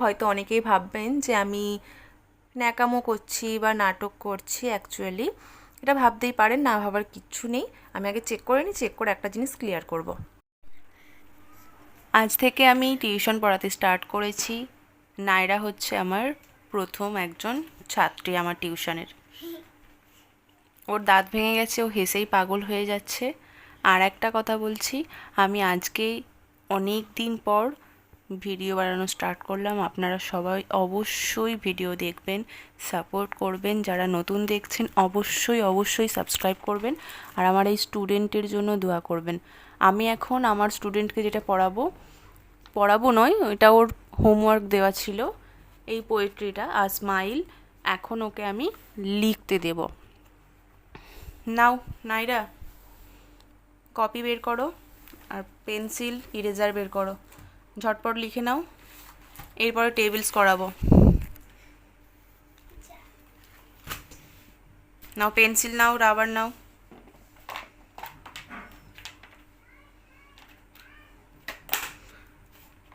হয়তো অনেকেই ভাববেন যে আমি ন্যাকামো করছি বা নাটক করছি অ্যাকচুয়ালি এটা ভাবতেই পারেন, না ভাবার কিচ্ছু নেই। আমি আগে চেক করে নিই চেক করে একটা জিনিস ক্লিয়ার করব। আজ থেকে আমি টিউশন পড়াতে স্টার্ট করেছি। নাইরা হচ্ছে আমার প্রথম একজন ছাত্রী আমার টিউশনের ওর দাঁত ভেঙে গেছে, ও হেসেই পাগল হয়ে যাচ্ছে। আর একটা কথা বলছি, আমি আজকেই অনেক দিন পর ভিডিও বানানো স্টার্ট করলাম। আপনারা সবাই অবশ্যই ভিডিও দেখবেন সাপোর্ট করবেন। যারা নতুন দেখছেন, অবশ্যই অবশ্যই সাবস্ক্রাইব করবেন। আর আমার এই স্টুডেন্টের জন্য দোয়া করবেন। আমি এখন আমার স্টুডেন্টকে যেটা পড়াবো পড়াবো নয়, এটা ওর হোমওয়ার্ক দেওয়া ছিল, এই পোয়েট্রিটা আর স্মাইল এখন ওকে আমি লিখতে দেব। নাও, নাইরা কপি বের করো, আর পেন্সিল ইরেজার বের করো। ঝটপট লিখে নাও। এরপরে টেবিলস করাবো। নাও পেন্সিল নাও রাবার নাও।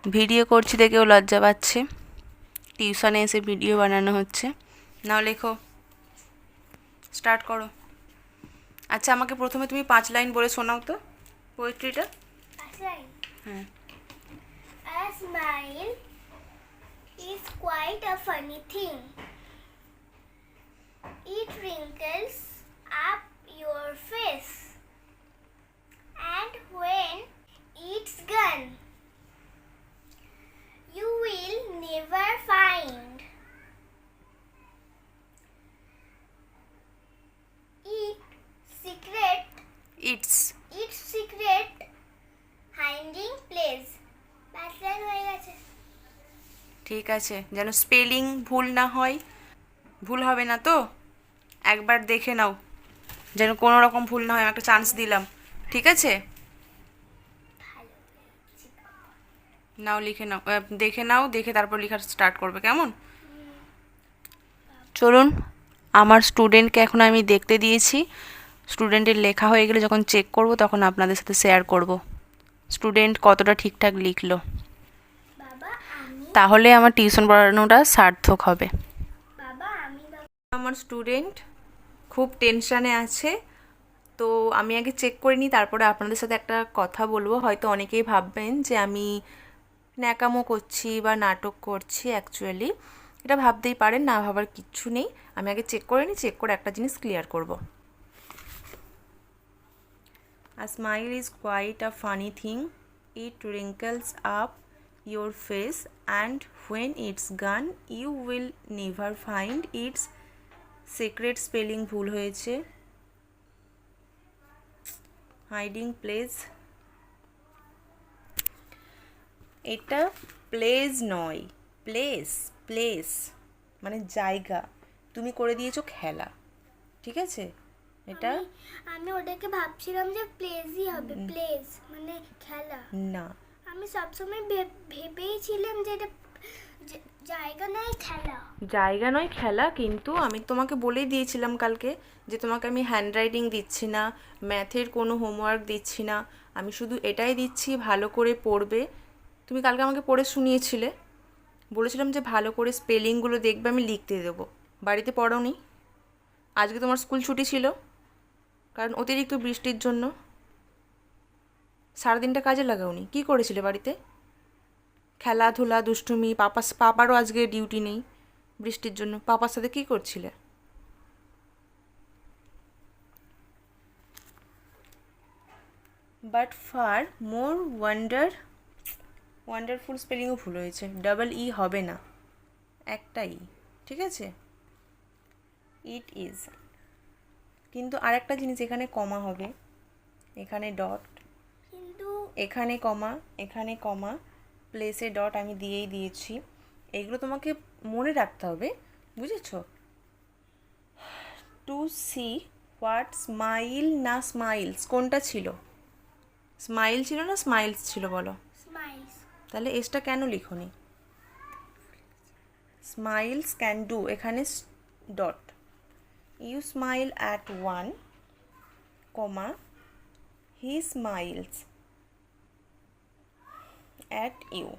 ভিডিও করছি দেখেও লজ্জা পাচ্ছে। টিউশনে এসে ভিডিও বানানো হচ্ছে। নাও লেখো। স্টার্ট করো। আচ্ছা আমাকে প্রথমে তুমি পাঁচ লাইন বলে শোনাও তো পোয়েট্রিটা. হ্যাঁ। a smile is quite a funny thing. It wrinkles up your face. And when it's gone, you will never find it secret. It's its secret hiding place. ঠিক আছে, যেন স্পেলিং ভুল না হয়। ভুল হবে না তো? একবার দেখে নাও, যেন কোনো রকম ভুল না হয়, আমি একটা চান্স দিলাম। ঠিক আছে? নাও লিখে নাও দেখে নাও, দেখে তারপর লেখা স্টার্ট করবে, কেমন? চলুন, আমার স্টুডেন্টকে এখন আমি দেখতে দিয়েছি। স্টুডেন্টের লেখা হয়ে গেলে যখন চেক করব, তখন আপনাদের সাথে শেয়ার করব। স্টুডেন্ট কতটা ঠিকঠাক লিখলো। তাহলে আমার টিউশন পড়ানোটা সার্থক হবে। বাবা আমি বাবা আমার স্টুডেন্ট খুব টেনশানে আছে তো আমি আগে চেক করে নিই তারপরে আপনাদের সাথে একটা কথা বলব। হয়তো অনেকেই ভাববেন যে আমি ন্যাকামো করছি বা নাটক করছি অ্যাকচুয়ালি এটা ভাবতেই পারেন না ভাবার কিচ্ছু নেই। আমি আগে চেক করে নিই চেক করে একটা জিনিস ক্লিয়ার করব। A smile is quite a funny thing. It wrinkles up your face, and when it's gone, you will never find its secret spelling ভুল হয়েছে হাইডিং প্লেস এটা প্লেস নয় প্লেস প্লেস মানে জায়গা তুমি করে দিয়েছ খেলা ঠিক আছে এটা? আমি ওটাকে ভাবছিলাম যে প্লেজই হবে প্লেজ মানে খেলা। না। আমি সবসময় ভে- ভেবেইছিলাম যে এটা জায়গা নয় খেলা। জায়গা নয় খেলা কিন্তু আমি তোমাকে বলেই দিয়েছিলাম কালকে যে তোমাকে আমি হ্যান্ড হ্যান্ডরাইটিং দিচ্ছি না ম্যাথের কোনো হোমওয়ার্ক দিচ্ছি না আমি শুধু এটাই দিচ্ছি ভালো করে পড়বে। তুমি কালকে আমাকে পড়ে শুনিয়েছিলে। বলেছিলাম যে ভালো করে স্পেলিংগুলো দেখবে আমি লিখতে দেবো। বাড়িতে পড়োনি? আজকে তোমার স্কুল ছুটি ছিল? কারণ অতিরিক্ত বৃষ্টির জন্য সারাদিনটা কাজে লাগাওনি। কী করেছিলে বাড়িতে? খেলাধুলা, দুষ্টুমি পাপা পাপারও আজকে ডিউটি নেই বৃষ্টির জন্য। পাপার সাথে কী করছিলে? But far more wonder wonderful স্পেলিংও ভুল হয়েছে। ডাবল ই হবে না। একটাই ঠিক আছে? ইট ইজ কিন্তু আরেকটা জিনিস এখানে কমা হবে। এখানে ডট কিন্তু এখানে কমা এখানে কমা প্লেসে ডট আমি দিয়েই দিয়েছি। এগুলো তোমাকে মনে রাখতে হবে বুঝেছ? টু সি হোয়াট স্মাইল না স্মাইলস কোনটা ছিল? স্মাইল ছিল না স্মাইলস ছিল বলো? স্মাইলস তাহলে এসটা কেন লিখোনি? স্মাইলস ক্যান ডু এখানে dot you smile at one comma he smiles at you,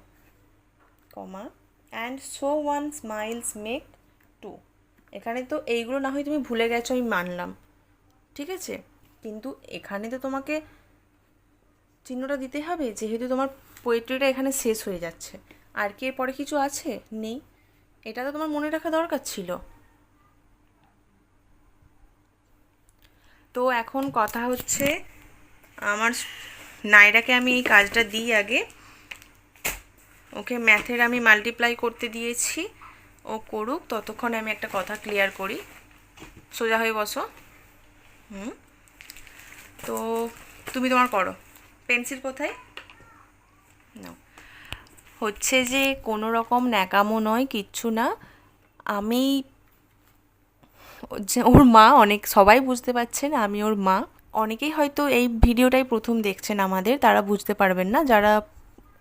comma and so one smiles make two এখানে তো এইগুলো না হয় তুমি ভুলে গেছো, আমি মানলাম। ঠিক আছে? কিন্তু এখানে তো তোমাকে চিহ্নটা দিতে হবে, যেহেতু তোমার পোয়েট্রিটা এখানে শেষ হয়ে যাচ্ছে। আর কি এর পরে কিছু আছে? নেই। এটা তো তোমার মনে রাখা দরকার ছিল। তো এখন কথা হচ্ছে আমার নাইরাকে আমি এই কাজটা দিই আগে। ওকে ম্যাথের আমি মাল্টিপ্লাই করতে দিয়েছি। ও করুক, ততক্ষণে আমি একটা কথা ক্লিয়ার করি। সোজা হয়ে বসো। হুম। তো তুমি তোমার করো। পেন্সিল কোথায়? নাও। হচ্ছে যে কোনো রকম ন্যাকামো নয়, কিচ্ছু না। আমি যে ওর মা অনেক, সবাই বুঝতে পারছেন, আমি ওর মা। অনেকেই হয়তো এই ভিডিওটাই প্রথম দেখছেন আমাদের, তারা বুঝতে পারবেন না। যারা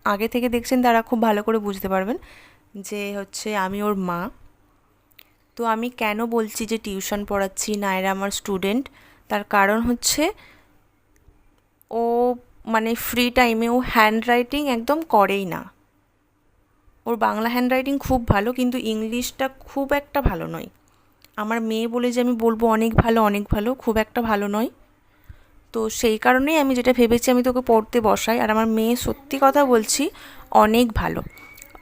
আগে থেকে দেখছেন, তারা খুব ভালো করে বুঝতে পারবেন যে হচ্ছে আমি ওর মা। তো আমি কেন বলছি যে টিউশন পড়াচ্ছি নায়রা আমার স্টুডেন্ট। তার কারণ হচ্ছে ও মানে ফ্রি টাইমে ও হ্যান্ড রাইটিং একদম করেই না। ওর বাংলা হ্যান্ড রাইটিং খুব ভালো, কিন্তু ইংলিশটা খুব একটা ভালো নয়। আমার মেয়ে বলে যে আমি বলব অনেক ভালো অনেক ভালো, খুব একটা ভালো নয়। তো সেই কারণেই আমি যেটা ভেবেছি আমি তোকে পড়তে বসাই। আর আমার মেয়ে সত্যি কথা বলছি, অনেক ভালো।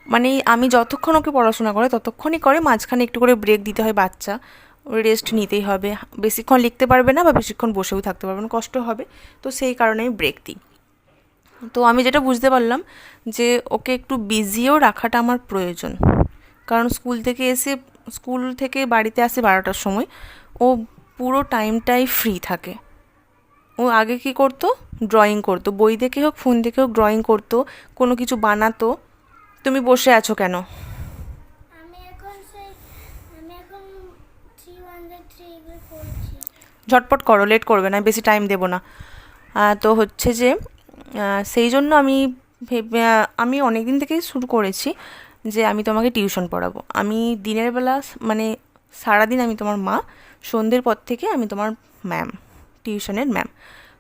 মানে আমি যতক্ষণ ওকে পড়াশোনা করে ততক্ষণই করে, মাঝখানে একটু করে ব্রেক দিতে হয় বাচ্চা। রেস্ট নিতেই হবে। বেশিক্ষণ লিখতে পারবে না বা বেশিক্ষণ বসেও থাকতে পারবে না, কষ্ট হবে। তো সেই কারণে আমি ব্রেক দিই। তো আমি যেটা বুঝতে পারলাম যে ওকে একটু বিজিও রাখাটা আমার প্রয়োজন। কারণ স্কুল থেকে এসে স্কুল থেকে বাড়িতে আসে বারোটার সময়। ও পুরো টাইমটাই ফ্রি থাকে। ও আগে কি করতো? ড্রয়িং করতো। বই দেখে হোক ফোন দেখে হোক ড্রয়িং করতো কোনো কিছু বানাতো। তুমি বসে আছো কেন? ঝটপট করো লেট করবে না বেশি টাইম দেবো না। তো হচ্ছে যে সেই জন্য আমি ভেবে আমি অনেক দিন থেকেই শুরু করেছি। যে আমি তোমাকে টিউশন পড়াবো। আমি দিনের বেলা মানে সারাদিন আমি তোমার মা, সন্ধ্যের পর থেকে আমি তোমার ম্যাম টিউশনের ম্যাম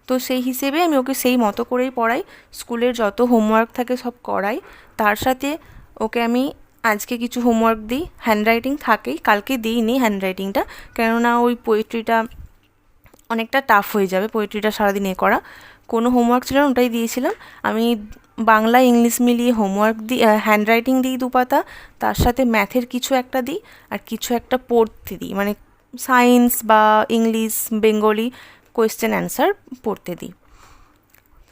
তো সেই হিসেবে আমি ওকে সেই মতো করেই পড়াই, স্কুলের যত হোমওয়ার্ক থাকে সব করাই। তার সাথে ওকে আমি আজকে কিছু হোমওয়ার্ক দিই হ্যান্ডরাইটিং থাকেই, কালকে দিইনি হ্যান্ডরাইটিংটা কেননা ওই পোয়েট্রিটা অনেকটা টাফ হয়ে যাবে পোয়েট্রিটা সারাদিন এ করা। কোনো হোমওয়ার্ক ছিল না, ওটাই দিয়েছিলাম। আমি বাংলা ইংলিশ মিলিয়ে হোমওয়ার্ক দিই হ্যান্ড রাইটিং দিই দু পাতা তার সাথে ম্যাথের কিছু একটা দিই আর কিছু একটা পড়তে দিই। মানে সায়েন্স বা ইংলিশ, বেঙ্গলি কোয়েশ্চেন অ্যান্সার পড়তে দিই।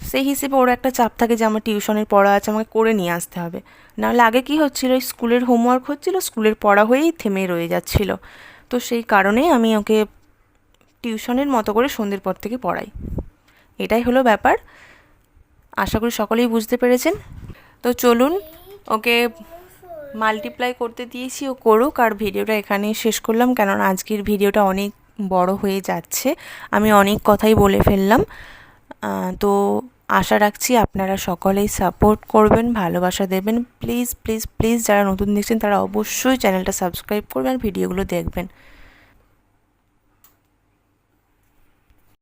সেই হিসেবে ওর একটা চাপ থাকে যে আমার টিউশনের পড়া আছে, আমাকে করে নিয়ে আসতে হবে। নাহলে আগে কি হচ্ছিল স্কুলের হোমওয়ার্ক হচ্ছিল, স্কুলের পড়া হয়েই থেমে রয়ে যাচ্ছিল। তো সেই কারণেই আমি ওকে টিউশনের মতো করে সন্ধ্যের পর থেকে পড়াই। এটাই হলো ব্যাপার। আশা করি সকলেই বুঝতে পেরেছেন। তো চলুন, ওকে মাল্টিপ্লাই করতে দিয়েছি, ও করুক, আর ভিডিওটা এখানেই শেষ করলাম, কেননা আজকের ভিডিওটা অনেক বড় হয়ে যাচ্ছে। আমি অনেক কথাই বলে ফেললাম। তো আশা রাখছি আপনারা সকলেই সাপোর্ট করবেন, ভালোবাসা দেবেন। প্লিজ প্লিজ প্লিজ যারা নতুন দেখছেন, তারা অবশ্যই চ্যানেলটা সাবস্ক্রাইব করবেন, আর ভিডিওগুলো দেখবেন।